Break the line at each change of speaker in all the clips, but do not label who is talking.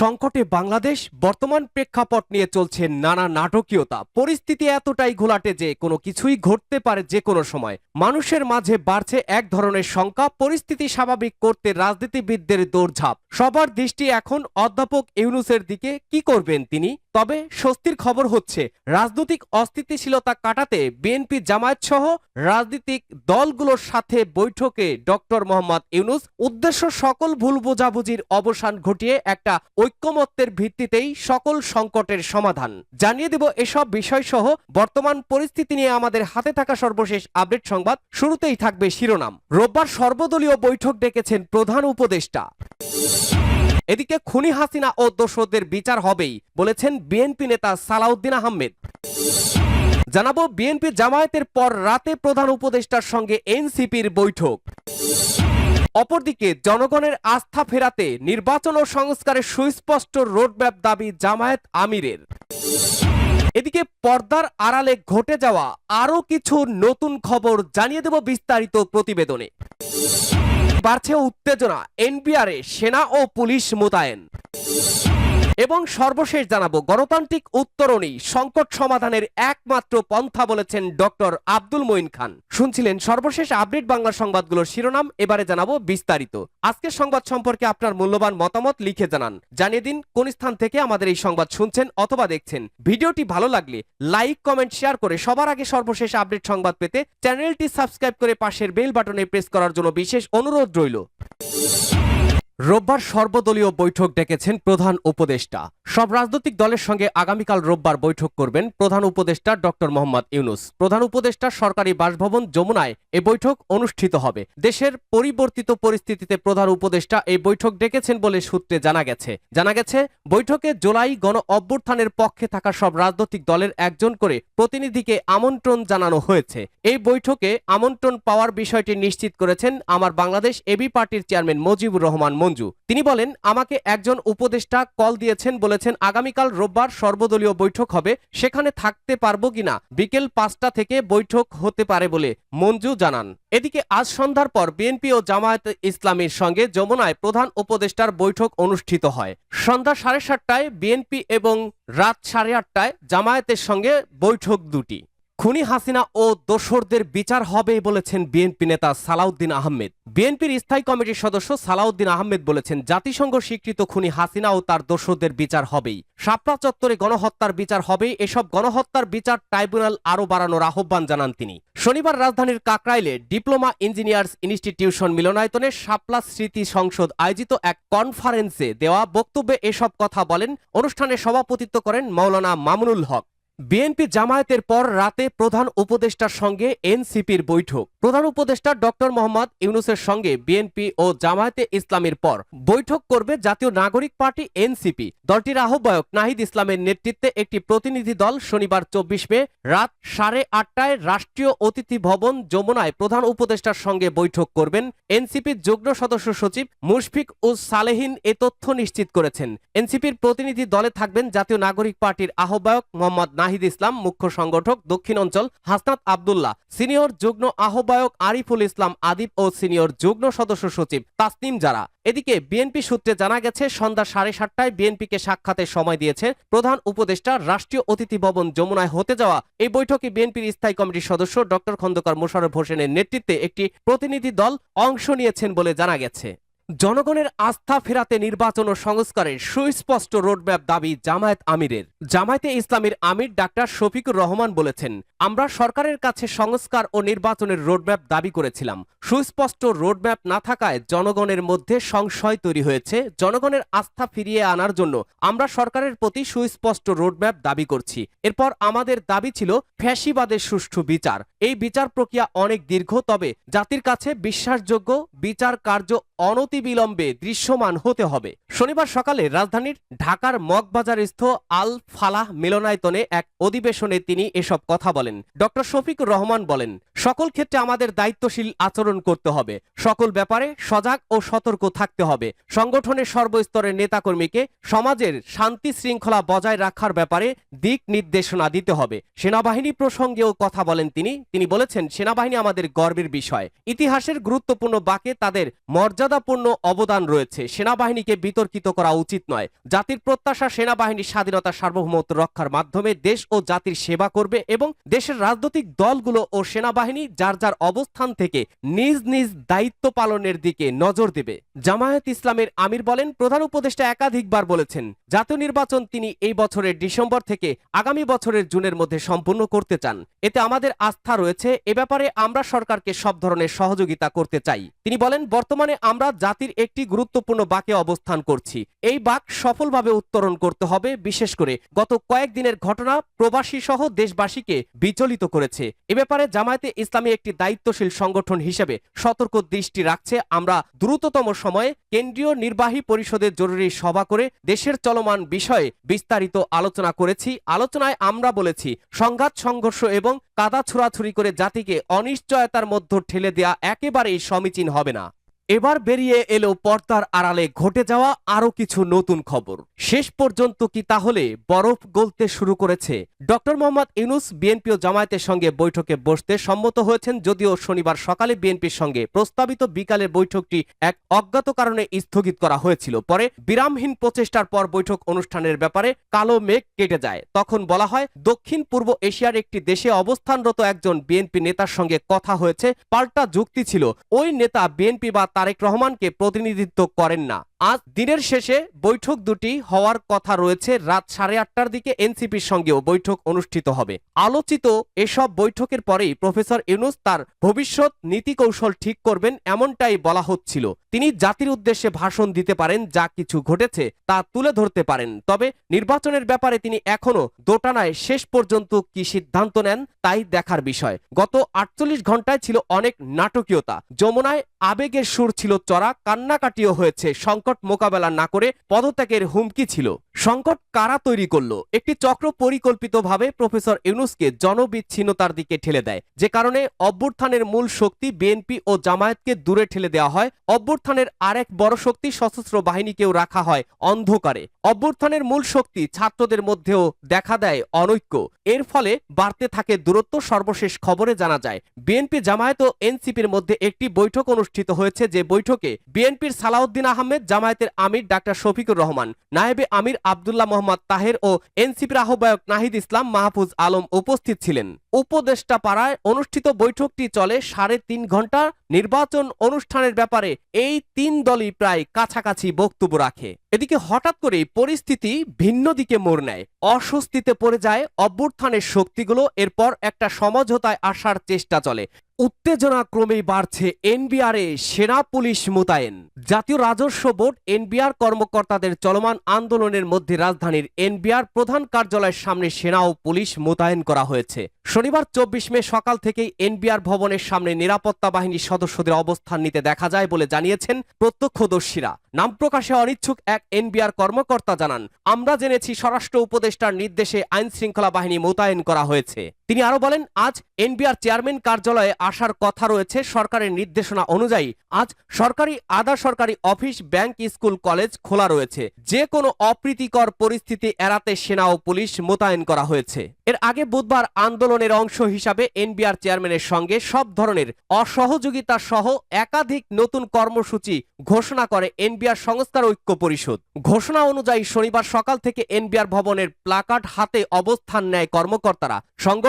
সংকটে বাংলাদেশ বর্তমান প্রেক্ষাপট নিয়ে চলছে নানা নাটকীয়তা। পরিস্থিতি এতটাই ঘোলাটে যে কোনো কিছুই ঘটতে পারে যে কোনো সময়। মানুষের মাঝে বাড়ছে এক ধরনের শঙ্কা, পরিস্থিতি স্বাভাবিক করতে রাজনীতিবিদদের দৌড়ঝাঁপ। সবার দৃষ্টি এখন অধ্যাপক ইউনুসের দিকে, কি করবেন তিনি? তবে স্বস্তির খবর হচ্ছে, রাজনৈতিক অস্থিতিশীলতা কাটাতে বিএনপি জামায়াত সহ রাজনৈতিক দলগুলোর সাথে বৈঠকে ডক্টর মোহাম্মদ ইউনুস উদ্দেশ্য সকল ভুল বোঝাবুঝির অবসান ঘটিয়ে একটা ঐক্যমত্যের ভিত্তিতেই সকল সংকটের সমাধান। জানিয়ে দেব এসব বিষয় সহ বর্তমান পরিস্থিতি নিয়ে আমাদের হাতে থাকা সর্বশেষ আপডেট সংবাদ। শুরুতেই থাকবে শিরোনাম। রোববার সর্বদলীয় বৈঠক ডেকেছেন প্রধান উপদেষ্টা। এদিকে খুনি হাসিনা ও দোষদের বিচার হবেই, বলেছেন বিএনপি নেতা সালাউদ্দিন আহমেদ। জানাব বিএনপি জামায়াতের পর রাতে প্রধান উপদেষ্টার সঙ্গে এনসিপির বৈঠক। অপরদিকে জনগণের আস্থা ফেরাতে নির্বাচন ও সংস্কারের সুস্পষ্ট রোডম্যাপ দাবি জামায়াত আমিরের। এদিকে পর্দার আড়ালে ঘটে যাওয়া আরও কিছু নতুন খবর জানিয়ে দেব বিস্তারিত প্রতিবেদনে। বাড়ছে উত্তেজনা, এনবিআরে সেনা ও পুলিশ মোতায়েন। এবং সর্বশেষ জানাব, গণতান্ত্রিক উত্তরণী সংকট সমাধানের একমাত্র পন্থা বলেছেন ডক্টর আব্দুল মঈন খান। শুনছিলেন সর্বশেষ আপডেট বাংলা সংবাদগুলোর শিরোনাম, এবারে জানাব বিস্তারিত। আজকের সংবাদ সম্পর্কে আপনার মূল্যবান মতামত লিখে জানান। জানিয়ে দিন কোন স্থান থেকে আমাদের এই সংবাদ শুনছেন অথবা দেখছেন। ভিডিওটি ভালো লাগলে লাইক, কমেন্ট, শেয়ার করে সবার আগে সর্বশেষ আপডেট সংবাদ পেতে চ্যানেলটি সাবস্ক্রাইব করে পাশের বেল বাটনে প্রেস করার জন্য বিশেষ অনুরোধ রইল। রোববার সর্বদলীয় বৈঠক ডেকেছেন প্রধান উপদেষ্টা। সব রাজনৈতিক দলের সঙ্গে আগামীকাল রোববার বৈঠক করবেন প্রধান উপদেষ্টা ডক্টর মোহাম্মদ ইউনুস। প্রধান উপদেষ্টা সরকারি বাসভবন যমুনায় এ বৈঠক অনুষ্ঠিত হবে। দেশের পরিবর্তিত পরিস্থিতিতে প্রধান উপদেষ্টা এই বৈঠক ডেকেছেন বলে সূত্রে জানা গেছে। জানা গেছে, বৈঠকে জুলাই গণ অভ্যুত্থানের পক্ষে থাকা সব রাজনৈতিক দলের একজন করে প্রতিনিধিকে আমন্ত্রণ জানানো হয়েছে। এই বৈঠকে আমন্ত্রণ পাওয়ার বিষয়টি নিশ্চিত করেছেন আমার বাংলাদেশ এবি পার্টির চেয়ারম্যান মুজিবুর রহমান মঞ্জু। তিনি বলেন, আমাকে একজন উপদেষ্টা কল দিয়েছেন বলেছেন, আগামীকাল রোববার সর্বদলীয় বৈঠক হবে, সেখানে থাকতে পারব কিনা? বিকেল পাঁচটা থেকে বৈঠক হতে পারে বলে মঞ্জু জানান। এদিকে আজ সন্ধ্যার পর বিএনপি ও জামায়াত ইসলামের সঙ্গে যমুনায় প্রধান উপদেষ্টার বৈঠক অনুষ্ঠিত হয়। সন্ধ্যা সাড়ে সাতটায় বিএনপি এবং রাত সাড়ে আটটায় জামায়াতের সঙ্গে বৈঠক দুটি। খুনি হাসিনা ও দোসরদের বিচার হবে বলেছেন বিএনপি নেতা সালাউদ্দিন আহমেদ। বিএনপির স্থায়ী কমিটির সদস্য সালাউদ্দিন আহমেদ বলেছেন, জাতিসংঘ স্বীকৃত খুনি হাসিনা ও তার দোসরদের বিচার হবেই। শাপলা চত্বরে গণহত্যার বিচার হবেই, এসব গণহত্যার বিচার ট্রাইব্যুনাল আরও বাড়ানোর আহ্বান জানান তিনি। শনিবার রাজধানীর কাকরাইলে ডিপ্লোমা ইঞ্জিনিয়ার্স ইনস্টিটিউশন মিলনায়তনে শাপলা স্মৃতি সংসদ আয়োজিত এক কনফারেন্সে দেওয়া বক্তব্যে এসব কথা বলেন, অনুষ্ঠানে সভাপতিত্ব করেন মাওলানা মামুনুল হক। বিএনপি জামায়াতের পর রাতে প্রধান উপদেষ্টার সঙ্গে এনসিপির বৈঠক। প্রধান উপদেষ্টা ডক্টর মোহাম্মদ ইউনুসের সঙ্গে বিএনপি ও জামায়াতে ইসলামের পর বৈঠক করবে জাতীয় নাগরিক পার্টি এনসিপি। দলটির আহ্বায়ক নাহিদ ইসলামের নেতৃত্বে একটি প্রতিনিধি দল শনিবার চব্বিশ মে রাত সাড়ে আটটায় রাষ্ট্রীয় অতিথি ভবন যমুনায় প্রধান উপদেষ্টার সঙ্গে বৈঠক করবেন এনসিপির যুগ্ম সদস্য সচিব মুশফিক উজ সালেহিন এ তথ্য নিশ্চিত করেছেন। এনসিপির প্রতিনিধি দলে থাকবেন জাতীয় নাগরিক পার্টির আহ্বায়ক মোহাম্মদ নাহিদ ইসলাম, মুখ্য সংগঠক দক্ষিণ অঞ্চল হাসনাত আবদুল্লাহ, সিনিয়র যুগ্ম আহ্বায়ক আরিফুল ইসলাম আদিব ও সিনিয়র যুগ্ম সদস্য সচিব তাসনিম জারা। এদিকে বিএনপি সূত্রে জানা গেছে, সন্ধ্যা সাড়ে সাতটায় বিএনপিকে সাক্ষাতের সময় দিয়েছে প্রধান উপদেষ্টা রাষ্ট্রীয় অতিথি ভবন যমুনায় হতে যাওয়া। এই বৈঠকে বিএনপির স্থায়ী কমিটির সদস্য ডক্টর খন্দকার মোশাররফ হোসেনের নেতৃত্বে একটি প্রতিনিধি দল অংশ নিয়েছেন বলে জানা গেছে। জনগণের আস্থা ফেরাতে নির্বাচন ও সংস্কারের সুস্পষ্ট রোডম্যাপ দাবি জামায়াত আমিরের। জামায়াতে ইসলামীর আমির ডাক্তার শফিকুর রহমান বলেছেন, আমরা সরকারের কাছে সংস্কার ও নির্বাচনের রোডম্যাপ দাবি করেছিলাম। সুস্পষ্ট রোডম্যাপ না থাকায় জনগণের মধ্যে সংশয় তৈরি হয়েছে। জনগণের আস্থা ফিরিয়ে আনার জন্য আমরা সরকারের প্রতি সুস্পষ্ট রোডম্যাপ দাবি করছি। এরপর আমাদের দাবি ছিল ফ্যাসিবাদের সুষ্ঠু বিচার। এই বিচার প্রক্রিয়া অনেক দীর্ঘ, তবে জাতির কাছে বিশ্বাসযোগ্য বিচার কার্য অনতিবিলম্বে দৃশ্যমান হতে হবে। শনিবার সকালে রাজধানীর ঢাকার মগবাজারস্থ আল ফালাহ মিলনায়তনে এক অধিবেশনে তিনি এসব কথা বলেন। ডক্টর শফিকুর রহমান বলেন, সকল ক্ষেত্রে আমাদের দায়িত্বশীল আচরণ করতে হবে। সকল ব্যাপারে সজাগ ও সতর্ক থাকতে হবে। সংগঠনের সর্বস্তরের নেতাকর্মীকে সমাজের শান্তি শৃঙ্খলা বজায় রাখার ব্যাপারে দিক নির্দেশনা দিতে হবে। সেনাবাহিনী প্রসঙ্গেও কথা বলেন তিনি তিনি বলেছেন, সেনাবাহিনী আমাদের গর্বের বিষয়। ইতিহাসের গুরুত্বপূর্ণ বাকে তাদের মর্যাদাপূর্ণ অবদান রয়েছে। সেনাবাহিনীকে বিতর্কিত করা উচিত নয়। জাতির প্রত্যাশা সেনাবাহিনী স্বাধীনতা সার্বভৌমত্ব রক্ষার মাধ্যমে দেশ ও জাতির সেবা করবে এবং দেশের রাজনৈতিক দলগুলো ও সেনাবাহিনী যার যার অবস্থান থেকে নিজ নিজ দায়িত্ব পালনের দিকে নজর দেবে। জামায়াত ইসলামের আমির বলেন, প্রধান উপদেষ্টা একাধিকবার বলেছেন, জাতীয় নির্বাচন তিনি এই বছরের ডিসেম্বর থেকে আগামী বছরের জুনের মধ্যে সম্পূর্ণ করতে চান। এতে আমাদের আস্থা রয়েছে, এ ব্যাপারে আমরা সরকারকে সব ধরনের সহযোগিতা করতে চাই। তিনি বলেন, বর্তমানে আমরা জাতির একটি গুরুত্বপূর্ণ বাকে অবস্থান করছি। এই বাক সফলভাবে উত্তরণ করতে হবে, বিশেষ করে গত কয়েকদিনের ঘটনা প্রবাসী সহ দেশবাসীকে বিচলিত করেছে। এ ব্যাপারে জামায়াতে ইসলামী একটি দায়িত্বশীল সংগঠন হিসেবে সতর্ক দৃষ্টি রাখছে। আমরা দ্রুততম সময়ে কেন্দ্রীয় নির্বাহী পরিষদের জরুরি সভা করে দেশের চলমান বিষয়ে বিস্তারিত আলোচনা করেছি। আলোচনায় আমরা বলেছি, সংঘাত, সংঘর্ষ এবং কাদা ছোড়াছুরি করে জাতিকে অনিশ্চয়তার মধ্যে ঠেলে দেয়া একেবারেই সমীচীন হবে না। এবার বেরিয়ে এলো পর্দার আড়ালে। ঘটে যাওয়া আরও কিছু নতুন খবর। শেষ পর্যন্ত কি তাহলে বরফ গলতে শুরু করেছে? ডক্টর মোহাম্মদ ইউনুস বিএনপি ও জামায়াতের সঙ্গে বৈঠকে বসতে সম্মত হয়েছেন, যদিও শনিবার সকালে বিএনপির সঙ্গে প্রস্তাবিত বিকালের বৈঠকটি এক অজ্ঞাত কারণে স্থগিত করা হয়েছিল। পরে বিরামহীন প্রচেষ্টার পর বৈঠক অনুষ্ঠানের ব্যাপারে কালো মেঘ কেটে যায়। তখন বলা হয়, দক্ষিণ পূর্ব এশিয়ার একটি দেশে অবস্থানরত একজন বিএনপি নেতার সঙ্গে কথা হয়েছে, পাল্টা যুক্তি ছিল। ওই নেতা বিএনপি বা তারেক রহমানকে প্রতিনিধিত্ব করেন না। আজ দিনের শেষে বৈঠক দুটি হওয়ার কথা রয়েছে। রাত সাড়ে আটটার দিকে এনসিপির সঙ্গেও বৈঠক অনুষ্ঠিত হবে। আলোচিত এসব বৈঠকের পরেই প্রফেসর ইউনুস তার ভবিষ্যৎ নীতি কৌশল ঠিক করবেন এমনটাই বলা হচ্ছিল। তিনি জাতির উদ্দেশ্যে ভাষণ দিতে পারেন, যা কিছু ঘটেছে তা তুলে ধরতে পারেন। তবে নির্বাচনের ব্যাপারে তিনি এখনও দোটানায় শেষ পর্যন্ত কি সিদ্ধান্ত নেন তাই দেখার বিষয়। গত আটচল্লিশ ঘন্টায় ছিল অনেক নাটকীয়তা। যমুনায় আবেগের সুর ছিল চড়া কান্নাকাটিও হয়েছে। সংকট মোকাবেলা না করে পদত্যাগের হুমকি ছিল। সংকট কারা তৈরি করল? একটি চক্র পরিকল্পিতভাবে প্রফেসর ইউনুসকে জনবিচ্ছিন্নতার দিকে ঠেলে দেয়। যে কারণে অভ্যুত্থানের মূল শক্তি বিএনপি ও জামায়াতকে দূরে ঠেলে দেওয়া হয়। অভ্যুত্থানের আরেক বড় শক্তি সশস্ত্র বাহিনীকেও রাখা হয় অন্ধকারে। অভ্যুত্থানের মূল শক্তি ছাত্রদের মধ্যেও দেখা দেয় অনৈক্য। এর ফলে বাড়তে থাকে দূরত্ব, সর্বশেষ খবরে জানা যায়। বিএনপি জামায়াত ও এনসিপির মধ্যে একটি বৈঠক অনুষ্ঠিত হয়েছে। যে বৈঠকে বিএনপির সালাউদ্দিন আহমেদ, জামায়াতের আমির ডাক্তার শফিকুর রহমান, নায়েবে আমির আবদুল্লাহ মোহাম্মদ তাহের ও এনসিপির আহ্বায়ক নাহিদ ইসলাম মাহফুজ আলম উপস্থিত ছিলেন। উপদেষ্টা পাড়ায় অনুষ্ঠিত বৈঠকটি চলে সাড়ে তিন ঘণ্টা নির্বাচন অনুষ্ঠানের ব্যাপারে এই তিন দলই প্রায় কাছাকাছি বক্তব্য রাখে। এদিকে হঠাৎ করেই পরিস্থিতি ভিন্ন দিকে মোড় নেয়। অস্বস্তিতে পড়ে যায় অভ্যুত্থানের শক্তিগুলো, এরপর একটা সমঝোতায় আসার চেষ্টা চলে। উত্তেজনা ক্রমেই বাড়ছে এনবিআরে সেনা পুলিশ মোতায়েন। জাতীয় রাজস্ব বোর্ড, এনবিআর কর্মকর্তাদের চলমান আন্দোলনের মধ্যে রাজধানীর এনবিআর প্রধান কার্যালয়ের সামনে সেনা ও পুলিশ মোতায়েন করা হয়েছে। শনিবার চব্বিশ মে সকাল থেকেই এনবিআর ভবনের সামনে নিরাপত্তা বাহিনীর সদস্যদের অবস্থান নিতে দেখা যায় বলে জানিয়েছেন প্রত্যক্ষদর্শীরা। নাম প্রকাশে অনিচ্ছুক এক এনবিআর কর্মকর্তা জানান, আমরা জেনেছি স্বরাষ্ট্র উপদেষ্টার নির্দেশে আইন শৃঙ্খলা বাহিনী মোতায়েন করা হয়েছে। তিনি আরও বলেন, আজ এনবিআর চেয়ারম্যান কার্যালয়ে আসার কথা রয়েছে সরকারের নির্দেশনা অনুযায়ী। আজ সরকারি, আধা সরকারি অফিস, ব্যাংক, স্কুল, কলেজ খোলা রয়েছে। যে কোনো অপ্রীতিকর পরিস্থিতি এড়াতে সেনা ও পুলিশ মোতায়েন করা হয়েছে। এর আগে বুধবার আন্দোলনের অংশ হিসাবে এনবিআর চেয়ারম্যানের সঙ্গে সব ধরনের অসহযোগিতা সহ একাধিক নতুন কর্মসূচি ঘোষণা করে এনবিআর সংস্কার ঐক্য পরিষদ। ঘোষণা অনুযায়ী শনিবার সকাল থেকে এনবিআর ভবনের প্লাকার্ড হাতে অবস্থান নেয় কর্মকর্তারা।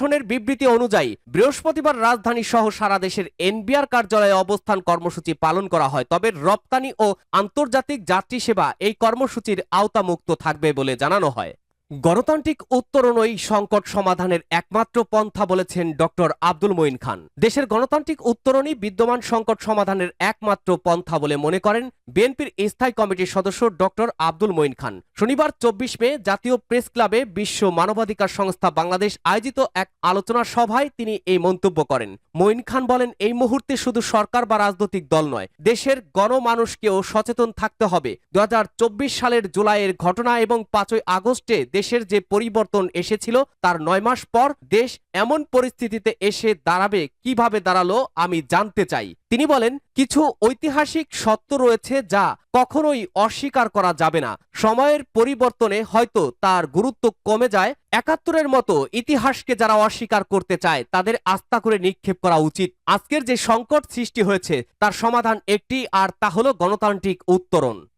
সংগঠনের বিবৃতি অনুযায়ী, বৃহস্পতিবার রাজধানী সহ সারা দেশের এনবিআর কার্যালয়ে অবস্থান কর্মসূচি পালন করা হয়। তবে রপ্তানি ও আন্তর্জাতিক যাত্রী সেবা এই কর্মসূচির আওতামুক্ত থাকবে বলে জানানো হয়। গণতান্ত্রিক উত্তরণই সংকট সমাধানের একমাত্র পন্থা বলেছেন ডক্টর আব্দুল মঈন খান। দেশের গণতান্ত্রিক উত্তরণই বিদ্যমান সংকট সমাধানের একমাত্র পন্থা বলে মনে করেন বিএনপির স্থায়ী কমিটির সদস্য ডক্টর আব্দুল মঈন খান। শনিবার চব্বিশ মে জাতীয় প্রেস ক্লাবে বিশ্ব মানবাধিকার সংস্থা বাংলাদেশ আয়োজিত এক আলোচনা সভায় তিনি এই মন্তব্য করেন। মঈন খান বলেন, এই মুহূর্তে শুধু সরকার বা রাজনৈতিক দল নয়, দেশের গণমানুষকেও সচেতন থাকতে হবে। দু হাজার চব্বিশ সালের জুলাইয়ের ঘটনা এবং পাঁচই আগস্টে দেশের যে পরিবর্তন এসেছিল তার নয় মাস পর দেশ এমন পরিস্থিতিতে এসে দাঁড়াবে, কীভাবে দাঁড়াল আমি জানতে চাই। তিনি বলেন, কিছু ঐতিহাসিক সত্য রয়েছে যা কখনোই অস্বীকার করা যাবে না। সময়ের পরিবর্তনে হয়তো তার গুরুত্ব কমে যায়। একাত্তরের মতো ইতিহাসকে যারা অস্বীকার করতে চায়, তাদের আস্থা করে নিক্ষেপ করা উচিত। আজকের যে সংকট সৃষ্টি হয়েছে, তার সমাধান একটি আর তা হলো গণতান্ত্রিক উত্তরণ।